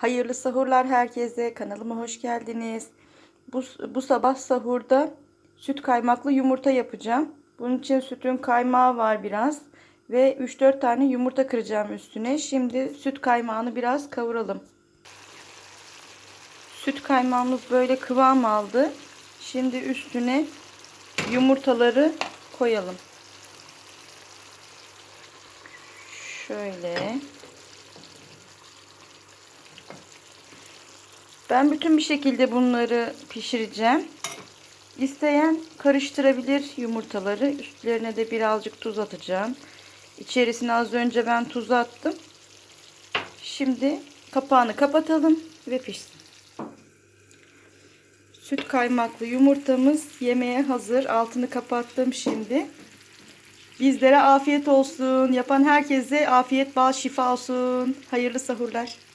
Hayırlı sahurlar herkese. Kanalıma hoş geldiniz. Bu, bu sabah sahurda süt kaymaklı yumurta yapacağım. Bunun için sütün kaymağı var biraz. Ve 3-4 tane yumurta kıracağım üstüne. Şimdi süt kaymağını biraz kavuralım. Süt kaymağımız böyle kıvam aldı. Şimdi üstüne yumurtaları koyalım. Şöyle. Ben bütün bir şekilde bunları pişireceğim. İsteyen karıştırabilir yumurtaları. Üstlerine de birazcık tuz atacağım. İçerisine az önce ben tuz attım. Şimdi kapağını kapatalım ve pişsin. Süt kaymaklı yumurtamız yemeğe hazır. Altını kapattım şimdi. Bizlere afiyet olsun. Yapan herkese afiyet bal şifa olsun. Hayırlı sahurlar.